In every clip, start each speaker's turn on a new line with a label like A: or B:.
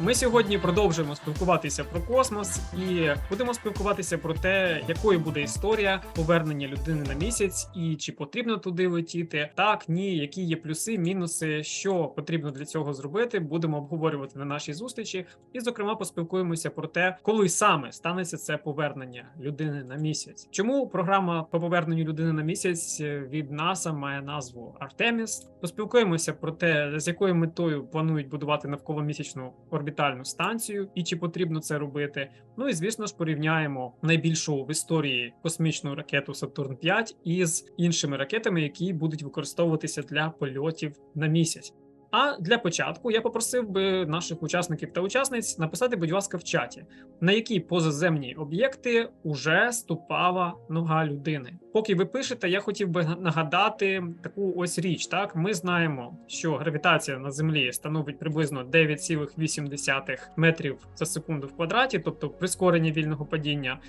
A: Ми сьогодні продовжуємо спілкуватися про космос і будемо спілкуватися про те, якою буде історія повернення людини на місяць, і чи потрібно туди летіти, так ні, які є плюси, мінуси, що потрібно для цього зробити. Будемо обговорювати на нашій зустрічі, і зокрема поспілкуємося про те, коли саме станеться це повернення людини на місяць. Чому програма по поверненню людини на місяць від НАСА має назву Артеміс? Поспілкуємося про те, з якою метою планують будувати навколомісячну орбітальну станцію і чи потрібно це робити. Ну і звісно ж порівняємо найбільшу в історії космічну ракету Сатурн 5 із іншими ракетами, які будуть використовуватися для польотів на місяць. А для початку я попросив би наших учасників та учасниць написати, будь ласка, в чаті, на які позаземні об'єкти уже ступала нога людини. Поки ви пишете, я хотів би нагадати таку ось річ. Так, ми знаємо, що гравітація на землі становить приблизно 9,8 метрів за секунду в квадраті, тобто прискорення вільного падіння.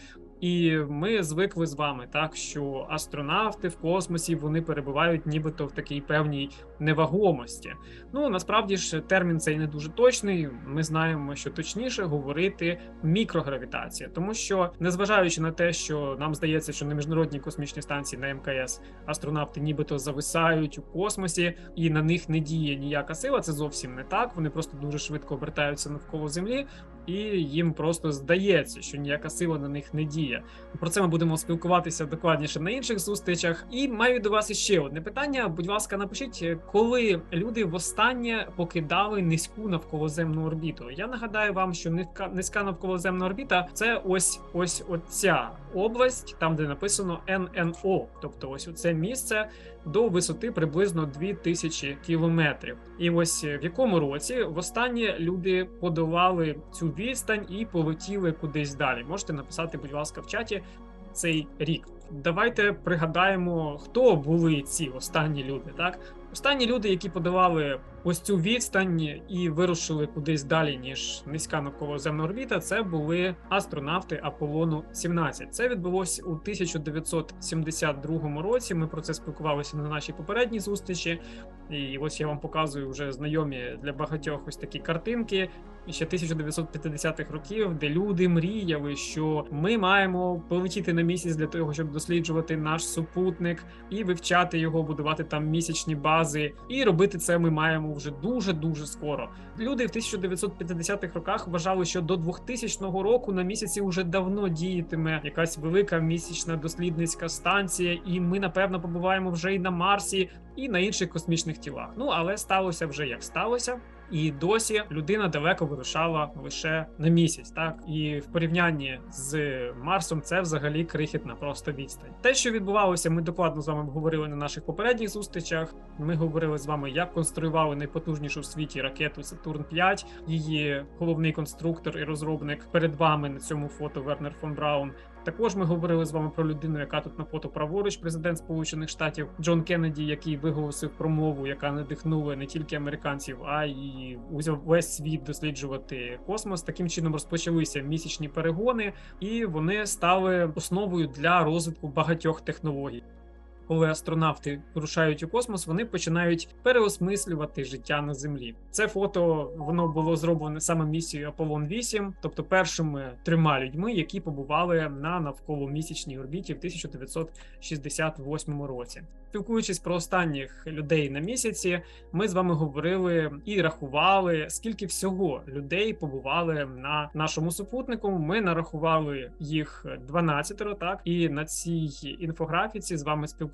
A: І ми звикли з вами, так що астронавти в космосі вони перебувають нібито в такій певній невагомості. Ну насправді ж термін цей не дуже точний. Ми знаємо, що точніше говорити мікрогравітація, тому що незважаючи на те, що нам здається, що на міжнародній космічній станції на МКС астронавти нібито зависають у космосі, і на них не діє ніяка сила. Це зовсім не так. Вони просто дуже швидко обертаються навколо землі, і їм просто здається, що ніяка сила на них не діє. Про це ми будемо спілкуватися докладніше на інших зустрічах. І маю до вас іще одне питання. Будь ласка, напишіть, коли люди востаннє покидали низьку навколоземну орбіту. Я нагадаю вам, що низька навколоземна орбіта це ось ось оця область, там де написано ННО, тобто ось це місце до висоти приблизно 2000 кілометрів. І ось в якому році востаннє люди подолали цю відстань і полетіли кудись далі. Можете написати, будь ласка, в чаті цей рік. Давайте пригадаємо, хто були ці останні люди. Так, останні люди, які подолали ось цю відстань і вирушили кудись далі, ніж низька навколоземна орбіта, це були астронавти Аполлону 17. Це відбулося у 1972 році. Ми про це спілкувалися на нашій попередній зустрічі. І ось я вам показую вже знайомі для багатьох ось такі картинки. Ще 1950-х років, де люди мріяли, що ми маємо полетіти на місяць для того, щоб досліджувати наш супутник і вивчати його, будувати там місячні бази. І робити це ми маємо вже дуже дуже скоро. Люди в 1950-х роках вважали, що до 2000 року на місяці вже давно діятиме якась велика місячна дослідницька станція, і ми напевно побуваємо вже і на Марсі, і на інших космічних тілах. Ну але сталося вже як сталося. І досі людина далеко вирушала лише на місяць, так і в порівнянні з Марсом це взагалі крихітна просто відстань. Те, що відбувалося, ми докладно з вами обговорили на наших попередніх зустрічах. Ми говорили з вами, як конструювали найпотужнішу в світі ракету Сатурн 5 Її головний конструктор і розробник перед вами на цьому фото Вернер фон Браун. Також ми говорили з вами про людину, яка тут на фото праворуч, президент Сполучених Штатів Джон Кеннеді, який виголосив промову, яка надихнула не тільки американців, а й узяв весь світ досліджувати космос. Таким чином розпочалися місячні перегони, і вони стали основою для розвитку багатьох технологій. Коли астронавти вирушають у космос, вони починають переосмислювати життя на землі. Це фото воно було зроблене саме місією Аполлон 8, тобто першими трьома людьми, які побували на навколомісячній орбіті в 1968 році. Спілкуючись про останніх людей на місяці, ми з вами говорили і рахували, скільки всього людей побували на нашому супутнику. Ми нарахували їх 12, так і на цій інфографіці з вами спілкувалися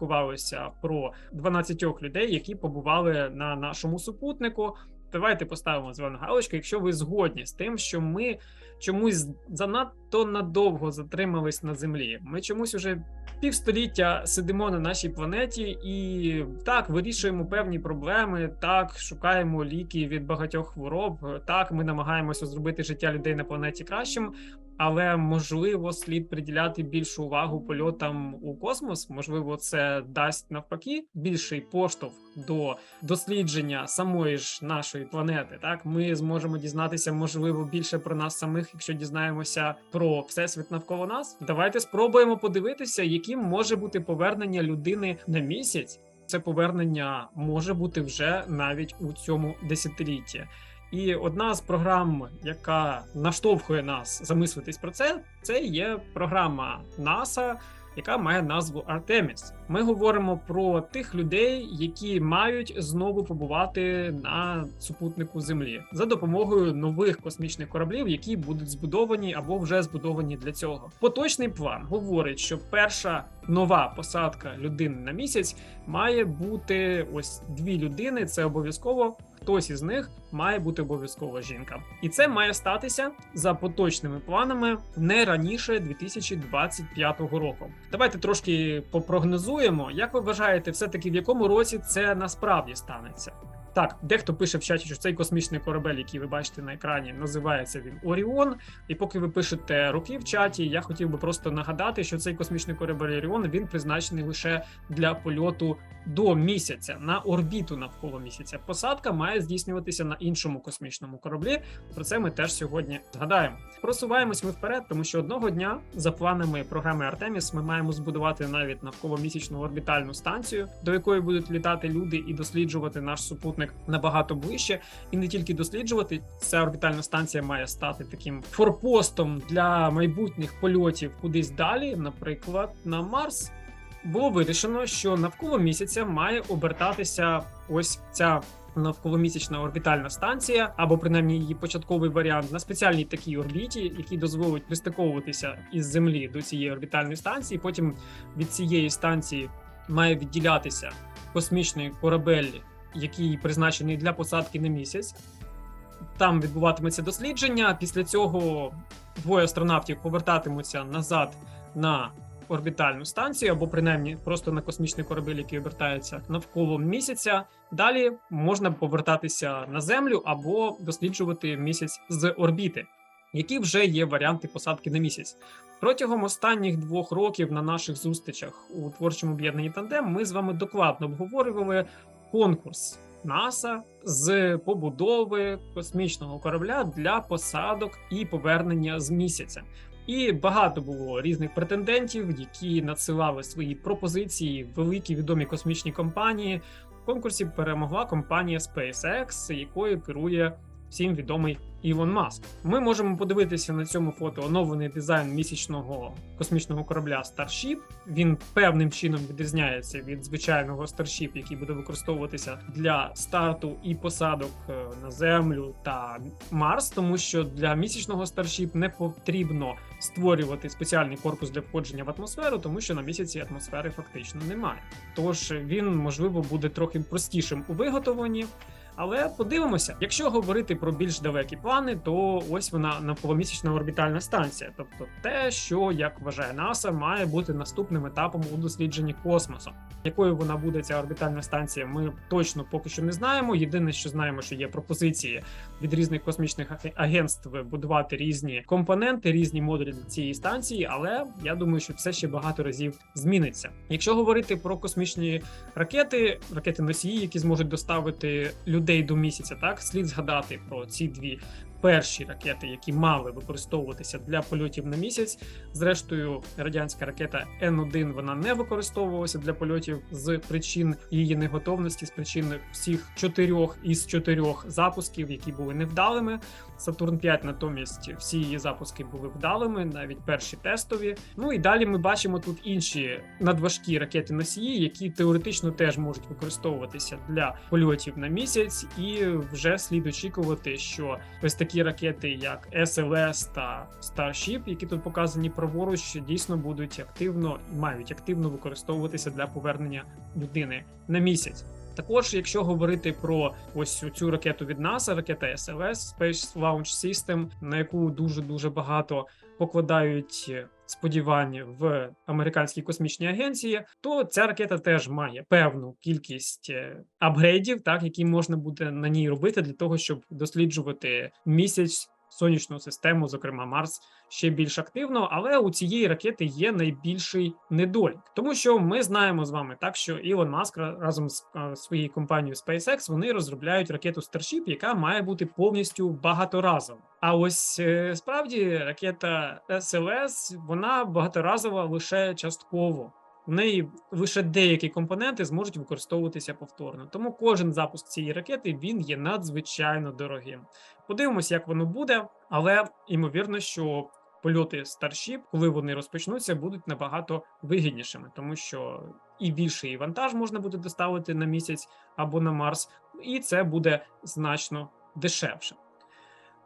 A: про 12 людей, які побували на нашому супутнику. Давайте поставимо зелену галочку, якщо ви згодні з тим, що ми чомусь занадто надовго затримались на землі. Ми чомусь уже півстоліття сидимо на нашій планеті і так вирішуємо певні проблеми. Так шукаємо ліки від багатьох хвороб. Так, ми намагаємося зробити життя людей на планеті кращим. Але можливо слід приділяти більшу увагу польотам у космос. Можливо, це дасть навпаки більший поштовх до дослідження самої ж нашої планети. Так ми зможемо дізнатися, можливо, більше про нас самих, якщо дізнаємося про всесвіт навколо нас. Давайте спробуємо подивитися, яким може бути повернення людини на місяць. Це повернення може бути вже навіть у цьому десятилітті. І одна з програм, яка наштовхує нас замислитись про це, це є програма НАСА, яка має назву Артеміс. Ми говоримо про тих людей, які мають знову побувати на супутнику Землі за допомогою нових космічних кораблів, які будуть збудовані або вже збудовані для цього. Поточний план говорить, що перша нова посадка людини на місяць має бути ось дві людини. Це обов'язково. Хтось із них має бути обов'язково жінка, і це має статися за поточними планами не раніше 2025 року. Давайте трошки попрогнозуємо. Як ви вважаєте, все таки в якому році це насправді станеться? Так, дехто пише в чаті, що цей космічний корабель, який ви бачите на екрані, називається він Оріон. І поки ви пишете роки в чаті, я хотів би просто нагадати, що цей космічний корабель Оріон він призначений лише для польоту до місяця на орбіту навколо місяця. Посадка має здійснюватися на іншому космічному кораблі. Про це ми теж сьогодні згадаємо. Просуваємось ми вперед, тому що одного дня, за планами програми Артеміс, ми маємо збудувати навіть навколо місячну орбітальну станцію, до якої будуть літати люди і досліджувати наш супутник набагато ближче, і не тільки досліджувати. Ця орбітальна станція має стати таким форпостом для майбутніх польотів кудись далі, наприклад, на Марс. Було вирішено, що навколо місяця має обертатися ось ця навколомісячна орбітальна станція, або принаймні її початковий варіант на спеціальній такій орбіті, який дозволить пристиковуватися із землі до цієї орбітальної станції. Потім від цієї станції має відділятися космічний корабель, який призначений для посадки на місяць. Там відбуватиметься дослідження. Після цього двоє астронавтів повертатимуться назад на орбітальну станцію, або принаймні просто на космічний корабель, який обертається навколо місяця. Далі можна повертатися на землю або досліджувати місяць з орбіти, які вже є варіанти посадки на місяць. Протягом останніх двох років на наших зустрічах у творчому об'єднанні тандем ми з вами докладно обговорювали конкурс НАСА з побудови космічного корабля для посадок і повернення з місяця. І багато було різних претендентів, які надсилали свої пропозиції великі відомі космічні компанії. В конкурсі перемогла компанія SpaceX, якою керує всім відомий Ілон Маск. Ми можемо подивитися на цьому фото оновлений дизайн місячного космічного корабля Starship. Він певним чином відрізняється від звичайного Starship, який буде використовуватися для старту і посадок е, на землю та Марс, тому що для місячного Starship не потрібно створювати спеціальний корпус для входження в атмосферу, тому що на місяці атмосфери фактично немає. Тож він можливо буде трохи простішим у виготовленні. Але подивимося, якщо говорити про більш далекі плани, то ось вона навколомісячна орбітальна станція, тобто те, що як вважає НАСА, має бути наступним етапом у дослідженні космосу. Якою вона буде ця орбітальна станція, ми точно поки що не знаємо. Єдине, що знаємо, що є пропозиції від різних космічних агентств будувати різні компоненти, різні модулі для цієї станції, але я думаю, що все ще багато разів зміниться. Якщо говорити про космічні ракети, ракети носії, які зможуть доставити людей до місяця, так слід згадати про ці дві перші ракети, які мали використовуватися для польотів на місяць. Зрештою, радянська ракета Н-1 вона не використовувалася для польотів з причин її неготовності, з причин всіх чотирьох із чотирьох запусків, які були невдалими. Сатурн 5 натомість всі її запуски були вдалими, навіть перші тестові. Ну і далі ми бачимо тут інші надважкі ракети носії, які теоретично теж можуть використовуватися для польотів на місяць, і вже слід очікувати, що ось такі ракети, як СЛС та Starship, які тут показані праворуч, дійсно будуть активно і мають активно використовуватися для повернення людини на місяць. Також, якщо говорити про ось цю ракету від НАСА, ракета SLS, Space Launch System, на яку дуже дуже багато покладають сподівання в американській космічній агенції, то ця ракета теж має певну кількість апгрейдів, так які можна буде на ній робити для того, щоб досліджувати місяць. Сонячну систему, зокрема Марс, ще більш активно, але у цієї ракети є найбільший недолік, тому що ми знаємо з вами так, що Ілон Маск разом з своєю компанією SpaceX вони розробляють ракету Starship, яка має бути повністю багаторазова. А ось е, справді ракета SLS, вона багаторазова лише частково. В неї лише деякі компоненти зможуть використовуватися повторно. Тому кожен запуск цієї ракети він є надзвичайно дорогим. Подивимося, як воно буде, але ймовірно, що польоти Starship, коли вони розпочнуться, будуть набагато вигіднішими, тому що і більший вантаж можна буде доставити на місяць або на Марс, і це буде значно дешевше.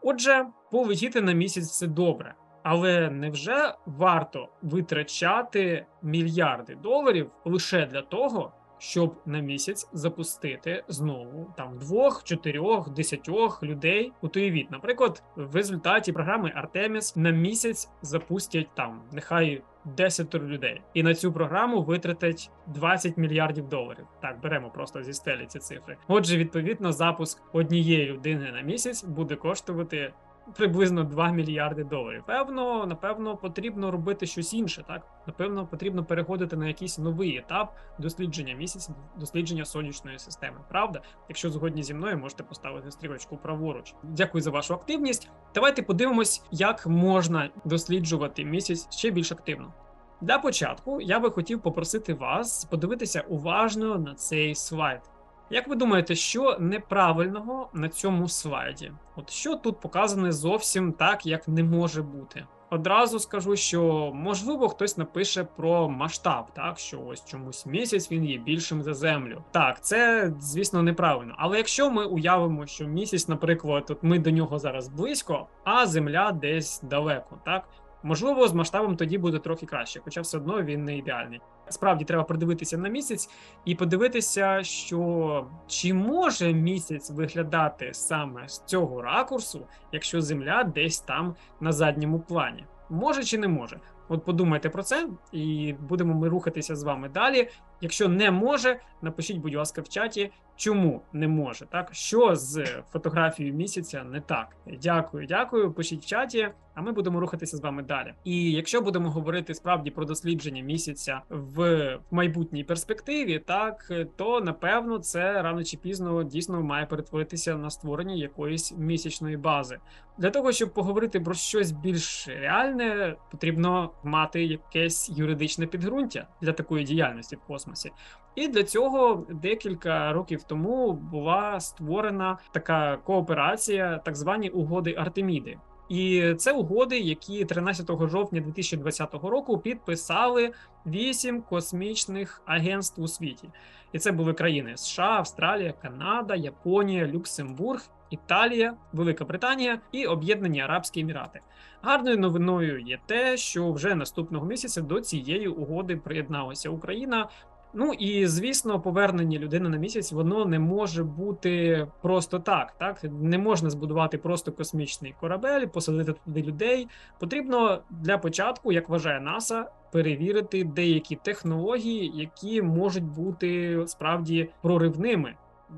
A: Отже, полетіти на місяць це добре. Але невже варто витрачати мільярди доларів лише для того, щоб на місяць запустити знову там двох, чотирьох, десятьох людей у Туєвіт? Наприклад, в результаті програми Артеміс на місяць запустять там нехай 10 людей, і на цю програму витратять 20 мільярдів доларів. Так, беремо просто зі стелі ці цифри. Отже, відповідно, запуск однієї людини на місяць буде коштувати приблизно 2 мільярди доларів. Певно, напевно, потрібно робити щось інше. Так, напевно, потрібно переходити на якийсь новий етап дослідження місяця, дослідження сонячної системи. Правда, якщо згодні зі мною, можете поставити стрілочку праворуч. Дякую за вашу активність. Давайте подивимось, як можна досліджувати місяць ще більш активно. Для початку я би хотів попросити вас подивитися уважно на цей слайд. Як ви думаєте, що неправильного на цьому слайді? От що тут показане зовсім так, як не може бути? Одразу скажу, що можливо хтось напише про масштаб, так що ось чомусь місяць він є більшим за землю. Так, це звісно неправильно. Але якщо ми уявимо, що місяць, наприклад, от ми до нього зараз близько, а земля десь далеко, так можливо, з масштабом тоді буде трохи краще, хоча все одно він не ідеальний. Справді треба придивитися на місяць і подивитися, що чи може місяць виглядати саме з цього ракурсу, якщо Земля десь там на задньому плані. Може чи не може? От подумайте про це, і будемо ми рухатися з вами далі. Якщо не може, напишіть, будь ласка, в чаті, чому не може, так що з фотографією місяця не так. Дякую, дякую. Пишіть в чаті, а ми будемо рухатися з вами далі. І якщо будемо говорити справді про дослідження місяця в майбутній перспективі, так то напевно це рано чи пізно дійсно має перетворитися на створення якоїсь місячної бази. Для того щоб поговорити про щось більш реальне, потрібно мати якесь юридичне підґрунтя для такої діяльності в космосі. І для цього декілька років тому була створена така кооперація, так звані угоди Артеміди. І це угоди, які 13 жовтня 2020 року підписали вісім космічних агентств у світі. І це були країни США, Австралія, Канада, Японія, Люксембург, Італія, Велика Британія і Об'єднані Арабські Емірати. Гарною новиною є те, що вже наступного місяця до цієї угоди приєдналася Україна. Ну і звісно, повернення людини на місяць воно не може бути просто так. Так не можна збудувати просто космічний корабель, посадити туди людей. Потрібно для початку, як вважає НАСА, перевірити деякі технології, які можуть бути справді проривними.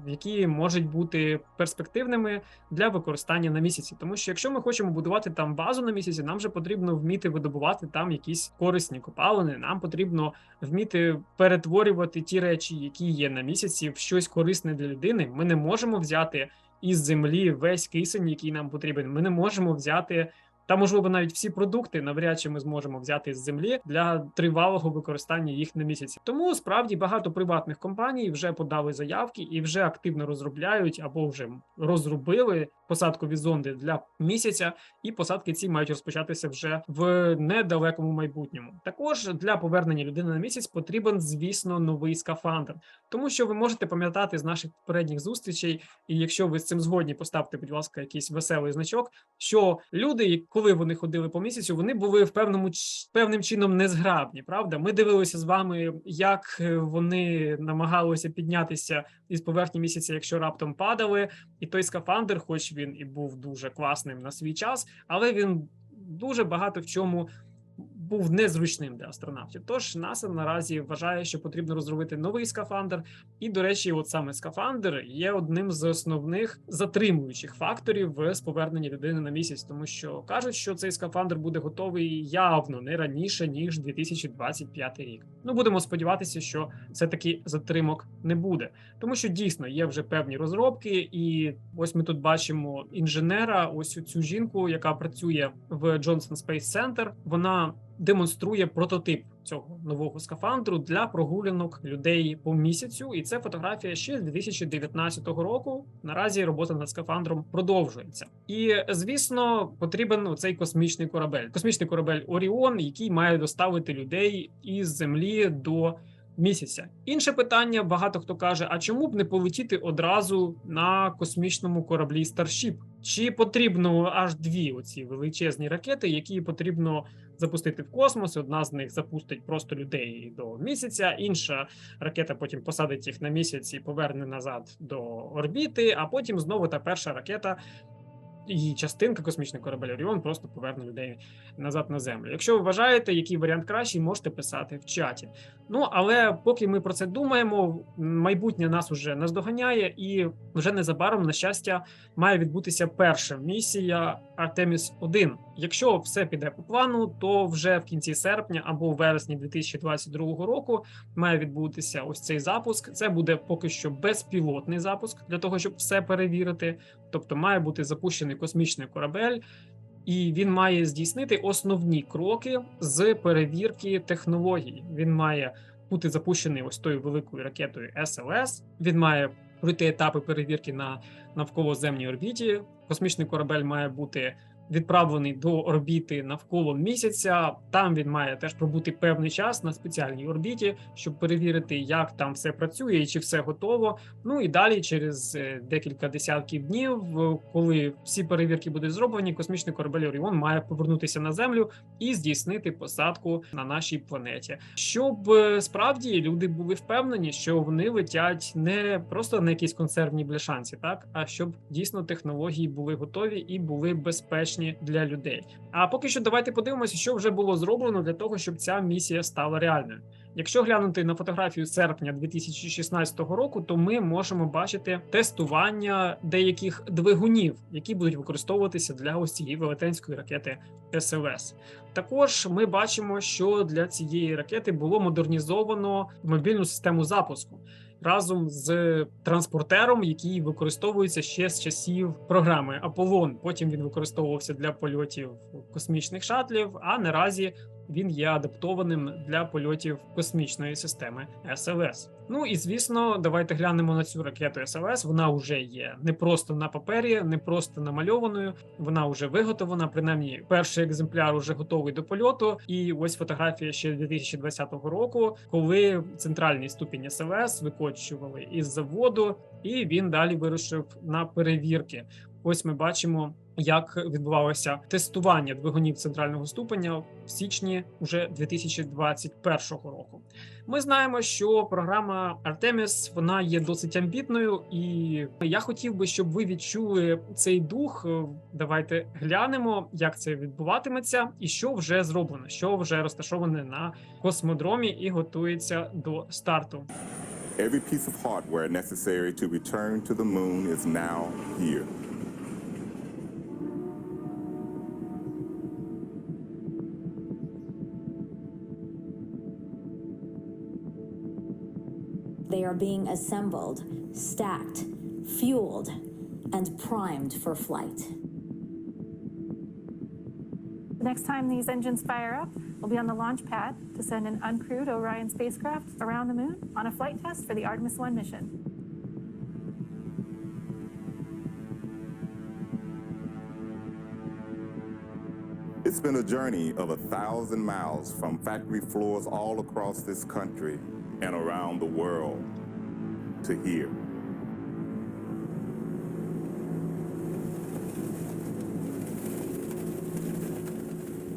A: Які можуть бути перспективними для використання на місяці, тому що якщо ми хочемо будувати там базу на місяці, нам же потрібно вміти видобувати там якісь корисні копалини. Нам потрібно вміти перетворювати ті речі, які є на місяці, в щось корисне для людини. Ми не можемо взяти із землі весь кисень, який нам потрібен. Ми не можемо взяти. Та, можливо, навіть всі продукти навряд чи ми зможемо взяти з землі для тривалого використання їх на місяці. Тому справді багато приватних компаній вже подали заявки і вже активно розробляють або вже розробили посадкові зонди для місяця, і посадки ці мають розпочатися вже в недалекому майбутньому. Також для повернення людини на місяць потрібен, звісно, новий скафандр, тому що ви можете пам'ятати з наших попередніх зустрічей, і якщо ви з цим згодні, поставте, будь ласка, якийсь веселий значок, що люди, коли вони ходили по місяцю, вони були в певному певним чином незграбні. Правда, ми дивилися з вами, як вони намагалися піднятися із поверхні місяця, якщо раптом падали, і той скафандр, хоч він і був дуже класним на свій час, але він дуже багато в чому. Був незручним для астронавтів. Тож НАСА наразі вважає, що потрібно розробити новий скафандр. І, до речі, от саме скафандр є одним з основних затримуючих факторів з повернення людини на місяць, тому що кажуть, що цей скафандр буде готовий явно не раніше ніж 2025 рік. Ну будемо сподіватися, що все таки затримок не буде, тому що дійсно є вже певні розробки, і ось ми тут бачимо інженера. Ось цю жінку, яка працює в Johnson Space Center. Вона демонструє прототип цього нового скафандру для прогулянок людей по місяцю. І це фотографія ще з 2019 року. Наразі робота над скафандром продовжується. І звісно, потрібен цей космічний корабель. Космічний корабель Оріон, який має доставити людей із землі до. Місяця інше питання. Багато хто каже: а чому б не полетіти одразу на космічному кораблі Starship? Чи потрібно аж дві оці величезні ракети, які потрібно запустити в космос? Одна з них запустить просто людей до місяця, інша ракета потім посадить їх на місяць і поверне назад до орбіти. А потім знову та перша ракета і частинка космічний корабель Оріон просто поверне людей назад на землю. Якщо ви вважаєте, який варіант кращий, можете писати в чаті. Ну але поки ми про це думаємо, майбутнє нас уже наздоганяє, і вже незабаром, на щастя, має відбутися перша місія Артеміс 1 Якщо все піде по плану, то вже в кінці серпня або в вересні 2022 року має відбутися ось цей запуск. Це буде поки що безпілотний запуск для того, щоб все перевірити. Тобто, має бути запущений космічний корабель. І він має здійснити основні кроки з перевірки технологій. Він має бути запущений ось тою великою ракетою СЛС. Він має пройти етапи перевірки на навколоземній орбіті. Космічний корабель має бути відправлений до орбіти навколо місяця. Там він має теж пробути певний час на спеціальній орбіті, щоб перевірити, як там все працює і чи все готово. Ну і далі, через е, декілька десятків днів, е, коли всі перевірки будуть зроблені, космічний корабель Оріон має повернутися на землю і здійснити посадку на нашій планеті, щоб е, справді люди були впевнені, що вони летять не просто на якісь консервні бляшанці, так а щоб дійсно технології були готові і були безпечні для людей. А поки що давайте подивимося, що вже було зроблено для того, щоб ця місія стала реальною. Якщо глянути на фотографію серпня 2016 року, то ми можемо бачити тестування деяких двигунів, які будуть використовуватися для ось цієї велетенської ракети СЛС. Також ми бачимо, що для цієї ракети було модернізовано мобільну систему запуску. Разом з транспортером, який використовується ще з часів програми Аполлон. Потім він використовувався для польотів космічних шатлів. А наразі він є адаптованим для польотів космічної системи СЛС. Ну і звісно, давайте глянемо на цю ракету СЛС. Вона вже є не просто на папері, не просто намальованою. Вона вже виготовлена. Принаймні, перший екземпляр вже готовий до польоту. І ось фотографія ще 2020 року, коли центральний ступінь СЛС викочували із заводу, і він далі вирушив на перевірки. Ось ми бачимо, як відбувалося тестування двигунів центрального ступеня в січні уже 2021 року. Ми знаємо, що програма Artemis вона є досить амбітною, і я хотів би, щоб ви відчули цей дух. Давайте глянемо, як це відбуватиметься, і що вже зроблено, що вже розташоване на космодромі і готується до старту.
B: Every piece of hardware necessary to return to the moon is now here.
C: Are being assembled, stacked, fueled, and primed for flight.
D: The next time these engines fire up, we'll be on the launch pad to send an uncrewed Orion spacecraft around the moon on a flight test for the Artemis 1 mission.
B: It's been a journey of a thousand miles from factory floors all across this country and around the world to hear.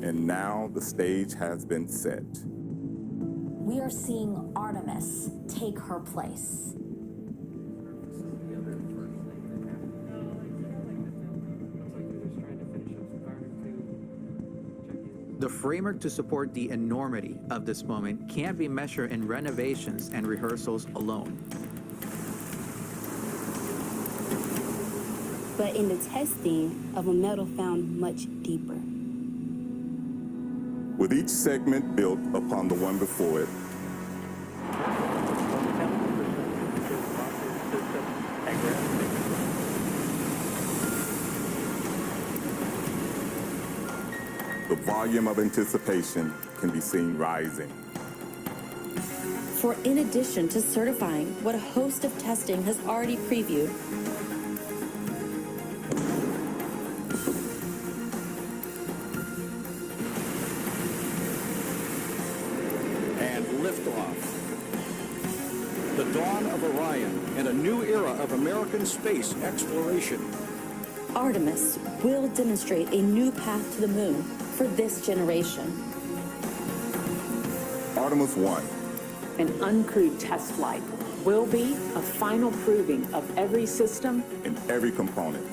B: And now the stage has been set.
C: We are seeing Artemis take her place.
E: The framework to support the enormity of this moment can't be measured in renovations and rehearsals alone.
F: but in the testing of a metal found much deeper.
B: With each segment built upon the one before it, volume of anticipation can be seen rising.
C: For in addition to certifying what a host of testing has already previewed,
G: and liftoff. The dawn of Orion and a new era of American space exploration.
C: Artemis will demonstrate a new path to the moon for this generation.
B: Artemis 1
H: An uncrewed test flight will be a final proving of every system
B: in every component.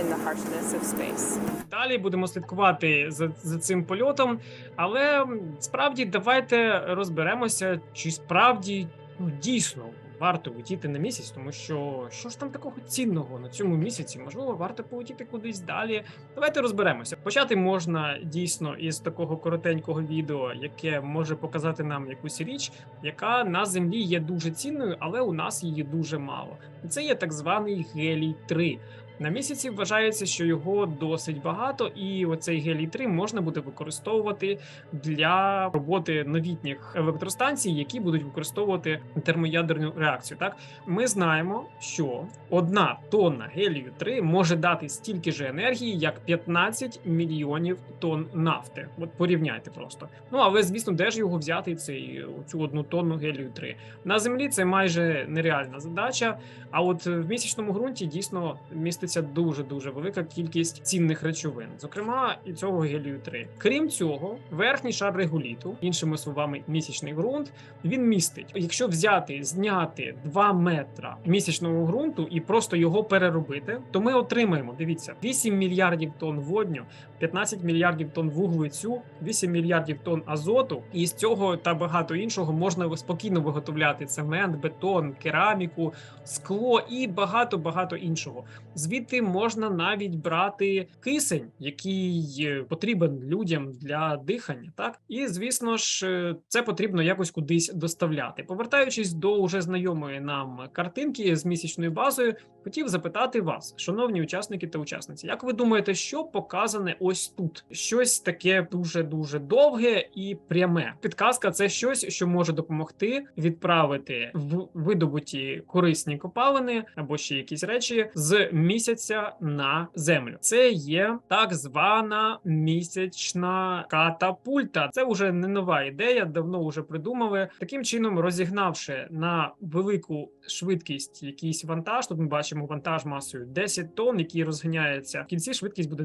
I: in the harshness of space.
A: Далі будемо слідкувати за, за цим польотом, але справді давайте розберемося, чи справді ну, дійсно варто летіти на місяць, тому що що ж там такого цінного на цьому місяці? Можливо, варто полетіти кудись далі. Давайте розберемося. Почати можна дійсно із такого коротенького відео, яке може показати нам якусь річ, яка на землі є дуже цінною, але у нас її дуже мало. Це є так званий гелій 3 на місяці вважається, що його досить багато, і оцей гелій 3 можна буде використовувати для роботи новітніх електростанцій, які будуть використовувати термоядерну реакцію. Так ми знаємо, що одна тонна гелію 3 може дати стільки ж енергії, як 15 мільйонів тонн нафти. От порівняйте просто. Ну але звісно, де ж його взяти цей цю одну тонну гелію 3 на землі. Це майже нереальна задача. А от в місячному ґрунті дійсно міститься дуже дуже велика кількість цінних речовин, зокрема і цього гелію 3 Крім цього, верхній шар регуліту, іншими словами, місячний ґрунт, він містить. Якщо взяти, зняти 2 метра місячного ґрунту і просто його переробити, то ми отримаємо. Дивіться, 8 мільярдів тонн водню, 15 мільярдів тонн вуглецю, 8 мільярдів тонн азоту, і з цього та багато іншого можна спокійно виготовляти цемент, бетон, кераміку, скло і багато багато іншого. Звідти можна навіть брати кисень, який потрібен людям для дихання. Так і звісно ж, е, це потрібно якось кудись доставляти. Повертаючись до уже знайомої нам картинки з місячною базою, хотів запитати вас, шановні учасники та учасниці, як ви думаєте, що показане ось тут? Щось таке дуже дуже довге і пряме. Підказка це щось, що може допомогти відправити в видобуті корисні копалини або ще якісь речі з місяця на землю. Це є так звана місячна катапульта. Це вже не нова ідея, давно вже придумали. Таким чином, розігнавши на велику швидкість якийсь вантаж. Тут ми бачимо вантаж масою 10 тонн, який розганяється. В кінці швидкість буде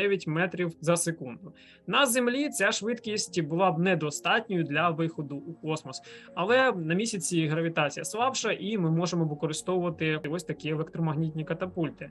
A: 2509 метрів за секунду. На землі ця швидкість була б недостатньою для виходу у космос, але на місяці гравітація слабша, і ми можемо використовувати ось такі електромагнітні катапульти.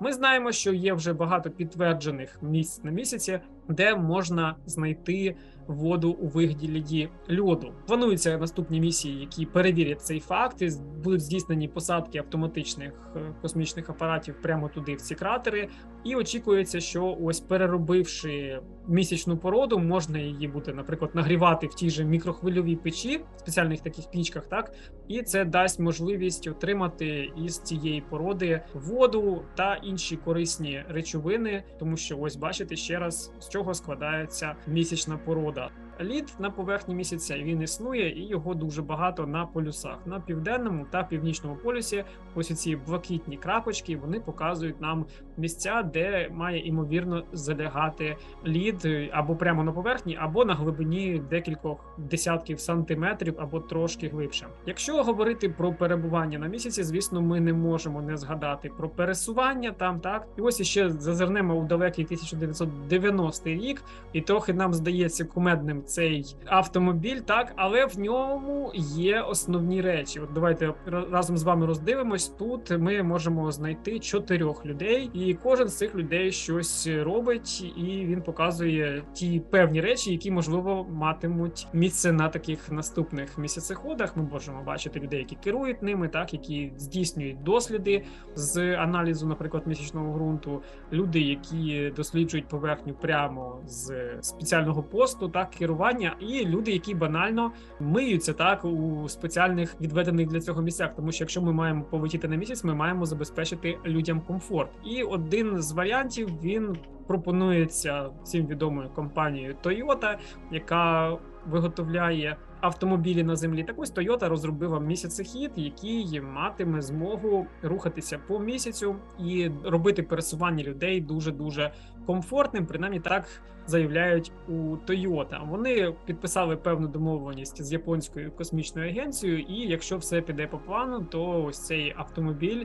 A: Ми знаємо, що є вже багато підтверджених місць на місяці, де можна знайти воду у вигляді льоду. Плануються наступні місії, які перевірять цей факт. і Будуть здійснені посадки автоматичних е, космічних апаратів прямо туди, в ці кратери. І очікується, що ось переробивши місячну породу, можна її буде, наприклад, нагрівати в тій же мікрохвильовій печі, спеціальних таких пічках, так і це дасть можливість отримати із цієї породи воду та інші корисні речовини, тому що ось бачите ще раз з чого складається місячна порода. Лід на поверхні місяця він існує, і його дуже багато на полюсах. На південному та північному полюсі. Ось ці блакитні крапочки вони показують нам місця, де має імовірно залягати лід е, або прямо на поверхні, або на глибині декількох десятків сантиметрів, або трошки глибше. Якщо говорити про перебування на місяці, звісно, ми не можемо не згадати про пересування там, так і ось іще зазирнемо у далекий 1990 рік, і трохи нам здається кумедним цей автомобіль, так але в ньому є основні речі. От давайте разом з вами роздивимось. Тут ми можемо знайти чотирьох людей, і кожен з цих людей щось робить, і він показує ті певні речі, які можливо матимуть місце на таких наступних місяцеходах. Ми можемо бачити людей, які керують ними, так які здійснюють досліди з аналізу, наприклад, місячного ґрунту. Люди, які досліджують поверхню прямо з спеціального посту, так керування перебування, і люди, які банально миються так у спеціальних відведених для цього місцях. Тому що якщо ми маємо полетіти на місяць, ми маємо забезпечити людям комфорт. І один з варіантів він пропонується всім відомою компанією Toyota, яка виготовляє автомобілі на землі. Так ось Toyota розробила місяцехід, який матиме змогу рухатися по місяцю і робити пересування людей дуже дуже комфортним. Принаймні так заявляють у Toyota. Вони підписали певну домовленість з японською космічною агенцією, і якщо все піде по плану, то ось цей автомобіль.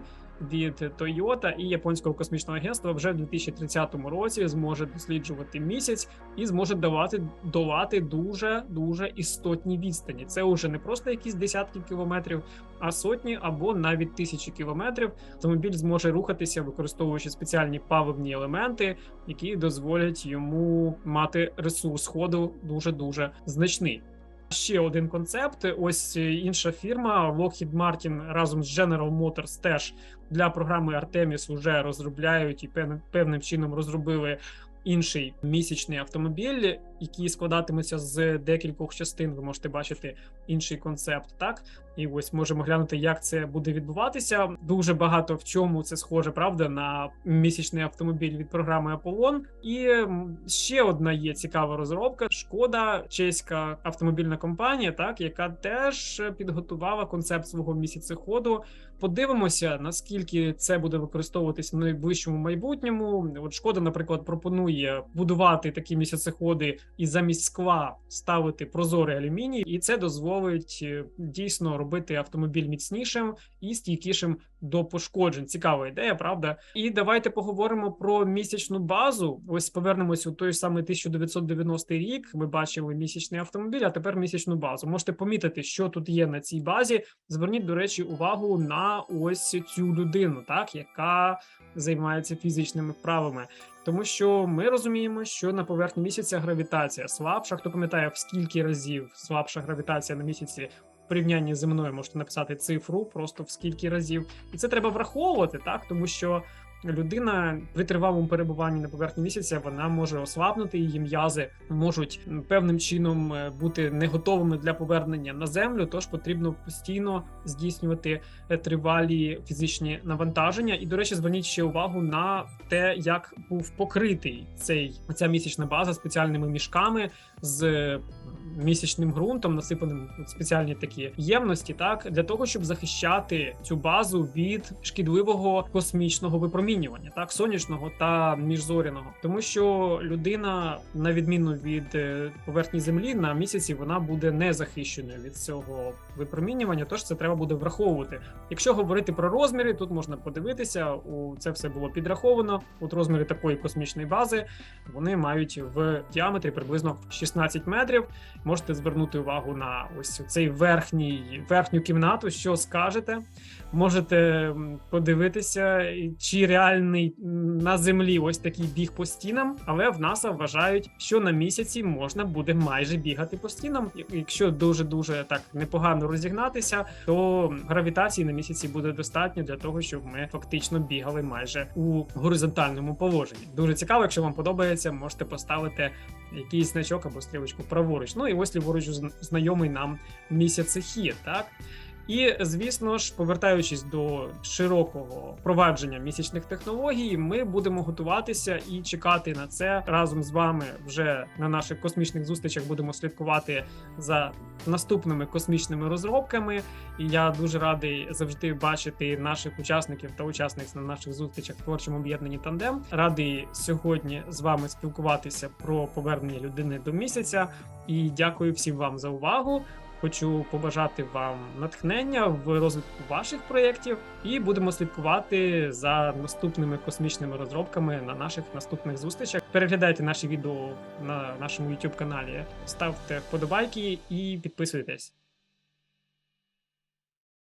A: Від Toyota і японського космічного агентства вже в 2030 році зможе досліджувати місяць і зможе давати долати дуже дуже істотні відстані. Це вже не просто якісь десятки кілометрів, а сотні або навіть тисячі кілометрів. Автомобіль зможе рухатися, використовуючи спеціальні паливні елементи, які дозволять йому мати ресурс ходу дуже дуже значний. Ще один концепт. Ось інша фірма Lockheed Martin разом з General Motors теж для програми Artemis вже розробляють і певним чином розробили інший місячний автомобіль, який складатиметься з декількох частин. Ви можете бачити інший концепт. Так і ось можемо глянути, як це буде відбуватися. Дуже багато в чому це схоже, правда, на місячний автомобіль від програми Apollon. І ще одна є цікава розробка. Шкода, чеська автомобільна компанія, так яка теж підготувала концепт свого місяцеходу. Подивимося, наскільки це буде використовуватись в найближчому майбутньому. От шкода, наприклад, пропонує будувати такі місяцеходи і замість скла ставити прозорий алюміній, і це дозволить е, дійсно робити автомобіль міцнішим і стійкішим до пошкоджень. Цікава ідея, правда? І давайте поговоримо про місячну базу. Ось повернемось у той самий 1990 рік. Ми бачили місячний автомобіль, а тепер місячну базу. Можете помітити, що тут є на цій базі. Зверніть, до речі, увагу на ось цю людину, так яка займається фізичними вправами. Тому що ми розуміємо, що на поверхні місяця гравітація слабша. Хто пам'ятає, в скільки разів слабша гравітація на місяці в порівнянні з земною, можете написати цифру, просто в скільки разів, і це треба враховувати, так тому що. Людина при тривалому перебуванні на поверхні місяця вона може ослабнути, її м'язи можуть певним чином е, бути не готовими для повернення на землю. Тож потрібно постійно здійснювати е, тривалі фізичні навантаження. І, до речі, зверніть ще увагу на те, як був покритий цей ця місячна база спеціальними мішками з місячним ґрунтом, насипаним спеціальні такі ємності, так для того, щоб захищати цю базу від шкідливого космічного випромінювання, так сонячного та міжзоряного, тому що людина, на відміну від е, поверхні землі, на місяці вона буде не захищеною від цього випромінювання. Тож це треба буде враховувати. Якщо говорити про розміри, тут можна подивитися, у це все було підраховано. От розміри такої космічної бази вони мають в діаметрі приблизно 16 метрів. Можете звернути увагу на ось цей верхній верхню кімнату. Що скажете? Можете подивитися, чи реальний на землі ось такий біг по стінам, але в НАСА вважають, що на місяці можна буде майже бігати по стінам. Якщо дуже дуже так непогано розігнатися, то гравітації на місяці буде достатньо для того, щоб ми фактично бігали майже у горизонтальному положенні. Дуже цікаво, якщо вам подобається, можете поставити якийсь значок або стрілочку праворуч. Ну і ось ліворуч зн- знайомий нам місяцехід, так. І звісно ж, повертаючись до широкого впровадження місячних технологій, ми будемо готуватися і чекати на це разом з вами вже на наших космічних зустрічах. Будемо слідкувати за наступними космічними розробками. І я дуже радий завжди бачити наших учасників та учасниць на наших зустрічах в творчому об'єднанні тандем. Радий сьогодні з вами спілкуватися про повернення людини до місяця. І дякую всім вам за увагу. Хочу побажати вам натхнення в розвитку ваших проєктів, і будемо слідкувати за наступними космічними розробками на наших наступних зустрічах. Переглядайте наші відео на нашому YouTube каналі, ставте вподобайки і підписуйтесь.